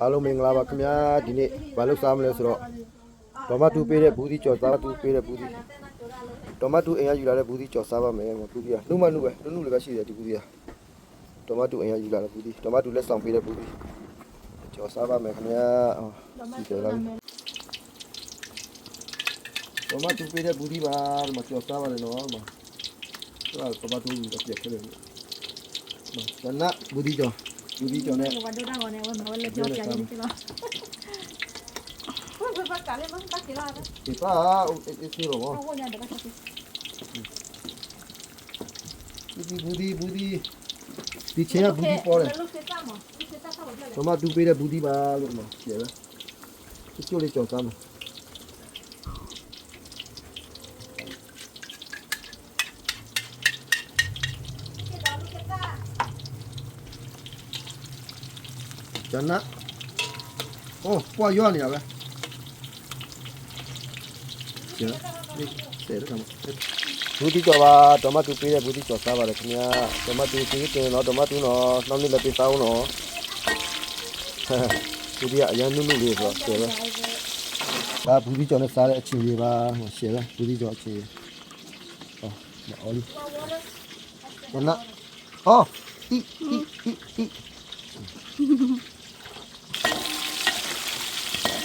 အားလုံးမင်္ဂလာပါခင်ဗျာဒီနေ့ဘာလို့စားမလဲဆိုတော့တိုမတ်တူပေးတဲ့ဘူးဒီကြော်စားတူပေးတဲ့ဘူးဒီတိုမတ်တူအိမ်ကယူလာတဲ့ဘူးဒီကြော်စားပါမယ်ဘူးဒီကနှုတ်မနှုတ်ပဲနှုတ်နှုတ်လည်းပဲရှိတယ်ဒီဘူးဒီကတိုမတ်တူအိမ်ကယူလာတဲ့ဘူးဒီတိုမတ်တူလက်ဆောင်ပေးတဲ့ဘူးဒီကြော်စားပါမယ်ခင်ဗျာအော်ဒီကြော်လာတိုမတ်တူပေးတဲ့ဘူးဒီပါဒီမှာကြော်စားပါလေနော်ဒီမှာတိုမတ်တူကိုပြည့်ခဲ့တယ်နော်နဘူးဒီကြော် လူကြီးကျော်နဲ့ วันดูได้วันนี้วันวันเล็กยอดใหญ่จริงๆเนาะเพื่อนเพื่อนกันเลยมั้งตักกี่ลาบนะဒီပါဦးအေးဆေးတော့ဗော เขาคนเนี่ยเดี๋ยวก็จะกิน ဒီဘူဒီဘူဒီဒီချေကဘူဒီပေါ်တယ် Lúc thế sao mà? Lúc thế sao sao mà chơi này? ကျွန်မတူပေးတဲ့ဘူဒီပါလို့နော်ရှယ်ပဲဒီကျိုးလေးကြော်စားမယ် ကျန်နာဟောပွားရွနေရပဲကျန်ဒီစေရကမဘူးဒီကြော်ပါတမတူပေးတဲ့ဘူးဒီကြော်စားပါတယ်ခင်ဗျာတမတူပေးတယ်နော်တမတူနော်နောက်နေ့လည်းပေးစားအောင်နော်ဘူးဒီကအရန်နုနုလေးဆိုတော့ရှယ်ပဲဒါဘူးဒီကြော်နဲ့စားတဲ့အချင်းလေးပါဟိုရှယ်ပဲဘူးဒီကြော်အချင်းဟောအော်လီကျန်နာဟောဤဤဤဤဘုမကြီးစကားတော့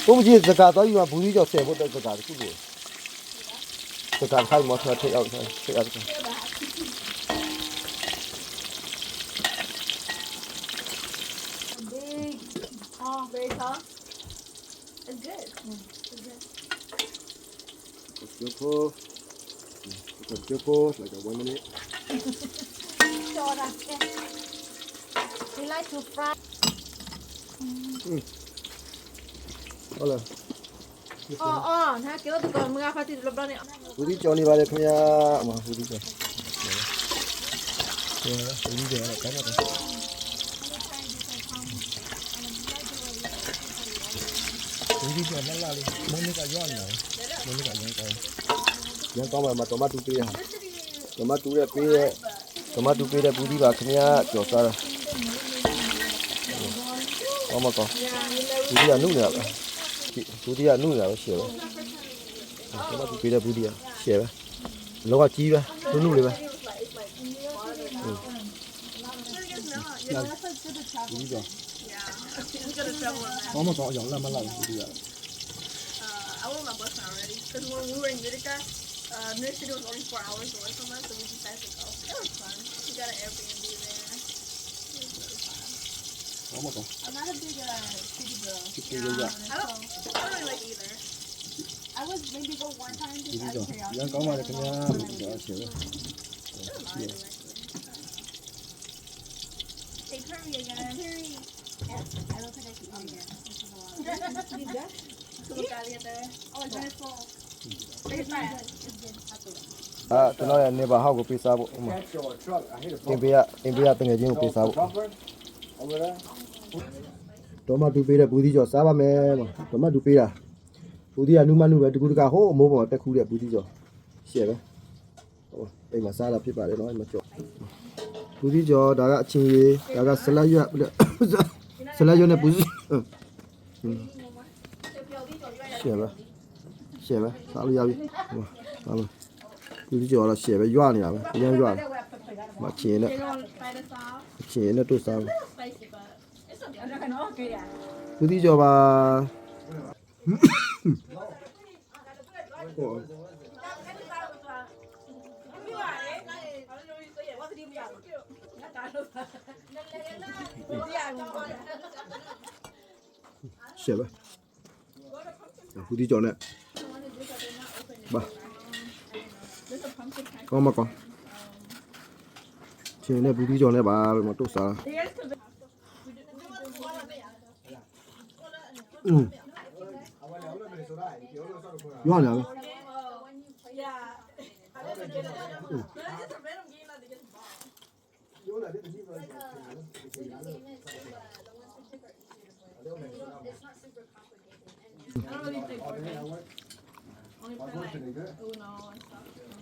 我们今天自家到医院不睡觉，睡不到自家的工作，自家开摩托车要车要车。Very tall. It's good. Mm. It's good. Cook your cook. Cook your cook. Like a one minute. Sure, that's it. We like to fry. Mm. Mm. ဟုတ်လား Oh, oh, nah, kita tuh kalau mengapa sih belum berani. ဘူးကြီးကြော်နေပါလေခင်ဗျာအမဘူးကြီးကြော်ကျေဘူးကြီးကြော်လည်းကောင်းပါတယ်ဘူးကြီးကြော်လည်းလာလေမင်းကရွာနေတယ်မင်းကရန်ကောင်းရန်ကောင်းပါမှာတမတူပေးရတမတူရဲ့ပေးရဲ့တမတူပေးတဲ့ဘူးကြီးပါခင်ဗျာကြော်စားတာကောင်းမကောင်းဘူးကြီးကနှုတ်နေတာပဲ 土地啊，弄了写吧，别的土地啊，写吧，弄个鸡呗，都弄了呗。嗯。那，你讲。怎么着养那么烂的土地啊？Because when we were in Utica, uh, nursery was only four hours away from us, so we decided to go. It was fun. We got an I'm not a big uh, city girl. Yeah. I don't, I don't really like either. I was maybe go one time just out of curiosity. Yeah, 까마득 그냥 이렇게 이렇게. Say curry again. Curry. Yeah, I don't think I can again. This is a lot. Need that? Oh, it's wonderful. It's fine. It's good. Ah, tanaw yan ni bahaw ko pisa bo. Timbiya, timbiya tengajin ko pisa bo. Over there. တော်မတူပေးတဲ့ဘူးဒီကြောစားပါမယ်တော်မတူပေးတာဘူးဒီကနုမနုပဲတကူတကဟိုးအမိုးပေါ်တက်ခူးတဲ့ဘူးဒီကြောရှယ်ပဲဟိုအိမ်မှာစားတာဖြစ်ပါတယ်နော်အိမ်မှာကြောဘူးဒီကြောဒါကအချင်းကြီးဒါကဆလတ်ရွက်ဆလတ်ရွက်နဲ့ဘူးရှယ်ပဲရှယ်ပဲစားလို့ရပြီဟိုဟာဘူးဒီကြောတော့ရှယ်ပဲရွနေတာပဲအရင်ရွတယ်မချင်းနဲ့ They don't fight us off. ချင်းနဲ့တို့စား Spicy, but 부디 줘봐. 어. xem vậy đi chỗ này ba con mà con. Chị này đi chỗ này bà mà tốt sao ကောင်းချင်းနဲ့ဘူးဒီကြောနဲ့ပါလို့မတို့စားอืมရွာလာပဲ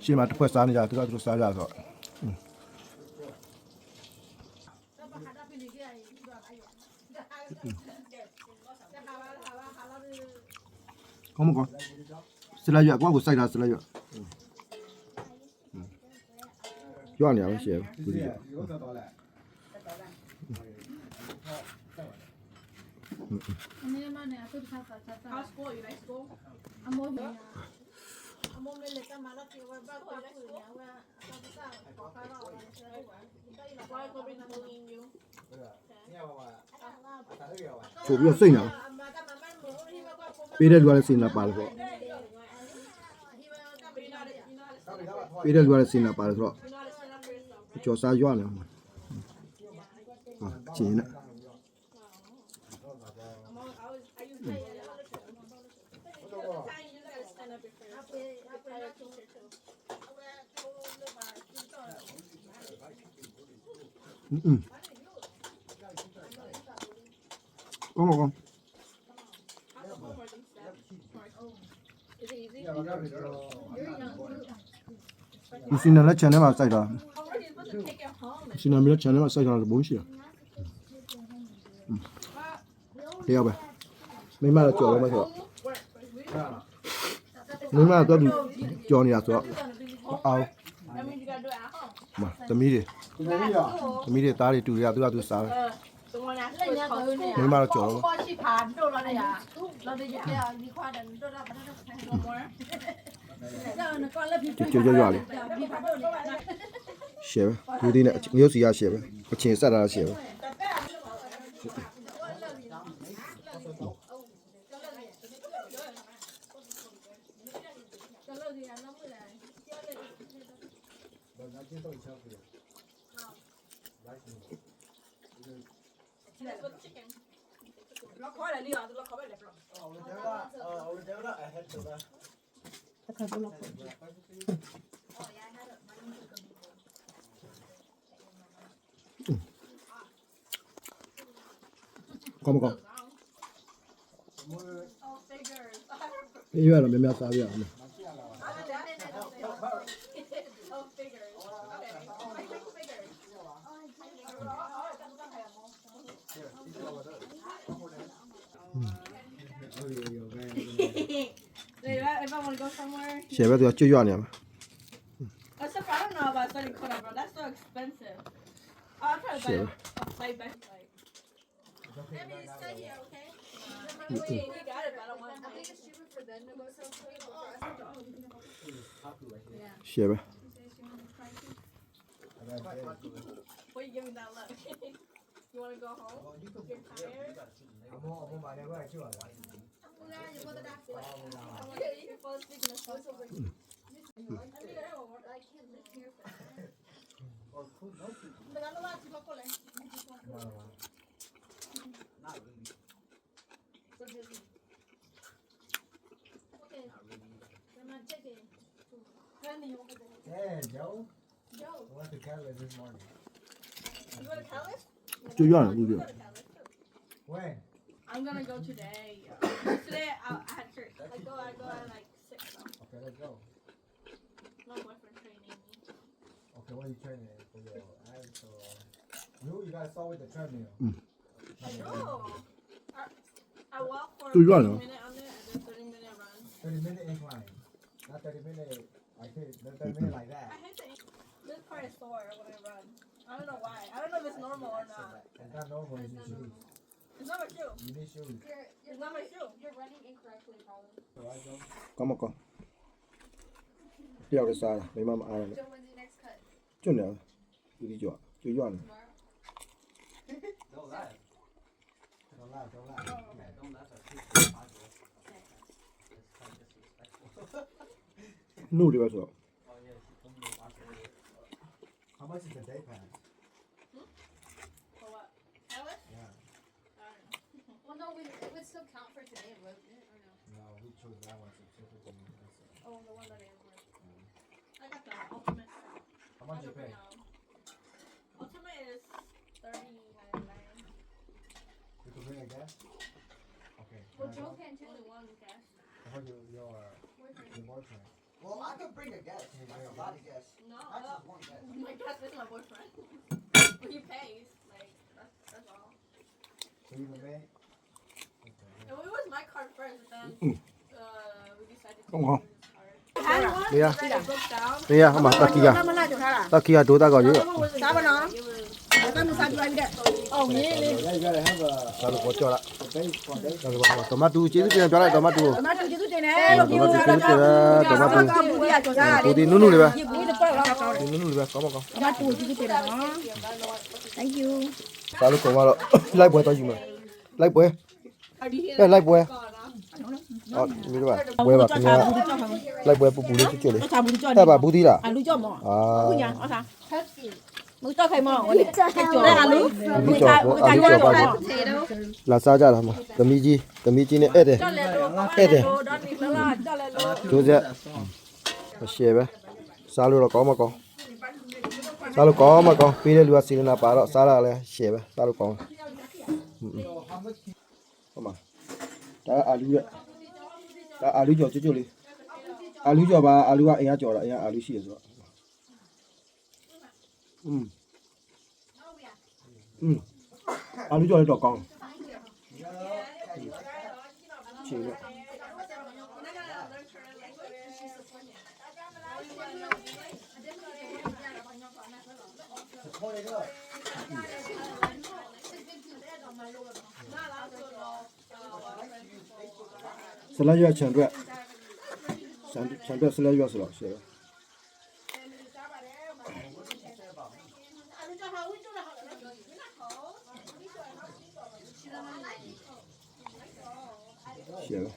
ရှင်းမှာတစ်ခွက်စားနေကြသူကသူတို့စားကြဆိုတော့ 过不过？十来月，光过晒来十来月。嗯嗯，赚了些，不止些。嗯。阿？边干嘛？ ပေးတဲ့လူကလည်းစင်နာပါလို့ပေါ့ပေးတဲ့လူကလည်းစင်နာပါလို့ဆိုတော့ကျော်စားရွာနေမှာဟာအချင်းနဲ့อืมကောင်းကောင်း ဒီစင်နယ်လက် channel မှာစိုက်တာ Sinamira channel မှာစိုက်ထားတာဘုံရှိတာ။တရားပဲ။မိမတော့ကြော်လို့မဆိုတော့မိမတော့သူကြော်နေတာဆိုတော့အောင်မသမီးတွေသမီးတွေသားတွေတူရသူကသူစားပဲ။မိမတော့ကြော်လို့ 就就就力啊你画的你知写吧固定的流水要写写个老快了老快かむか。む。いわゆるめめやや。写呗，都要九月了。嘛。写呗。就院里，就院里。I'm gonna go today. Yesterday I, I had church. I go, I go at like six. though. Okay, let's go. My boyfriend training me. Okay, what are you training for your abs or? You you gotta start with the treadmill. Mm. Oh, I, I walk for a 30 minute on it and then 30 minute run. Thirty minute incline, not thirty minute. I think not thirty minute like I that. hate the this part is sore when I run. I don't know why. I don't know if it's normal or not. It's not normal. You need shoes. It's not my shoe. You need shoes. My shoe. You're running incorrectly, probably. Có một con. Đeo cái sai, lấy nào? Đi chỗ, chú chỗ này. Don't laugh. Don't laugh. Don't laugh. Yeah, don't laugh at people. No, they were so. How much is the day pass? No, we, it still count for today, wouldn't it? Or no? No, we chose that one specifically. That's Oh, the one that I ordered. I got the ultimate. set. How much you pay? Ultimate is thirty ninety nine. You can bring a gas. Okay. Well, Joe go? can too. Only one cash. How about your your Boyfriend. your boyfriend? Well, I could bring a guest. That's a lot of guests. No, That's uh, just one guest. my guest is my boyfriend. but he pays. Like that's that's all. So you can pay? Đúng không? Đi à? Đi à, mà ta kia. Ta kia tụi ta gọi dữ. Sao mà nó? tomato chế thức cho lại tomato. Tomato chế thức này tomato tomato. thì nunu đi. ba thì nunu đi ba có một con. Tomato chế thức này thank you. Sao lúc còn mà lại bữa tao gì mà lại bữa lại bữa ပါတိုမတ်တူကျေးဇူးတင်ပြောလိုက်တိုမတ်တူကိုမမတူကျေးဇူးတင်တယ်လို့ပြောတာတော့တော့ဘူးဒီကကြော်စားဘူဒီနုနုလေးပဲဒီဘူးတော့တော့ကောင်းဒီနုနုလေးပဲကောင်းပါကောင်းမတူကျေးဇူးတင်တာနော် thank you စားလို့ကောင်းတော့လိုက်ပွဲတော့ယူမယ်လိုက်ပွဲအဲလိုက်ပွဲဟောဒီလိုပါပွဲပါခင်ဗျာလိုက်ပွဲပူပူလေးကျွတ်ကျွတ်လေးတော့ချဘူးကြော်အဲ့ပါဘူးသီးလားအလူကြော်မောအာခုညာဟုတ်သားမတော့ခိုင်မောဝင်ကြော်တဲ့အလူဒီကြော်ဘောအာဒီကြော်ပါကြီးလာစားကြတာမှာသမီးကြီးသမီးကြီးနဲ့ဧည့်တယ်ကြော်လဲတော့ဧည့်တယ်တော့ဒီလာလာကြော်လဲလို့ကျိုးဆက်အရှယ်ပဲစားလို့တော့ကောင်းမကောင်းစားလို့ကောင်းမကောင်းပေးတဲ့လူကစီရနာပါတော့စားရလဲရှယ်ပဲစားလို့ကောင်းဟုတ်မှာ ဒါအာလူရဲ့ဒါအာလူကြော်ကျွတ်ကျွတ်လေးအာလူကြော်ပါအာလူကအင်အားကြော်တာအင်အားအာလူရှိရဆိုတော့อืมอืมအာလူကြော်လေးတော့ကောင်းချင်လို့ ဆလာရွက်ခြံအတွ 十来月前转，前前转十来月是了，现在。写了。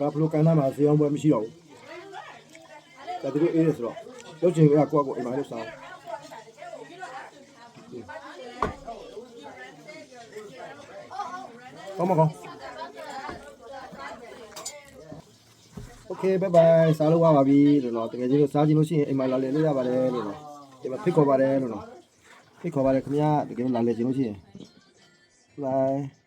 ဘာဖလိုကန်သားမှာဇေယောင်းပွဲမရှိတော့ဘူးဒါတကယ်အေးရဆိုတော့ရုပ်ချင်ကကိုယ့်ကိုအိမ်မှာလုပ်စားကောင်းမကောင်း Okay bye bye စားလို့ရပါပြီလို့တော့တကယ်ကြီးလို့စားကြည့်လို့ရှိရင်အိမ်မှာလာလည်လို့ရပါတယ်လို့တော့ဒီမှာဖိတ်ခေါ်ပါတယ်လို့တော့ဖိတ်ခေါ်ပါတယ်ခင်ဗျာတကယ်လာလည်ခြင်းလို့ရှိရင် bye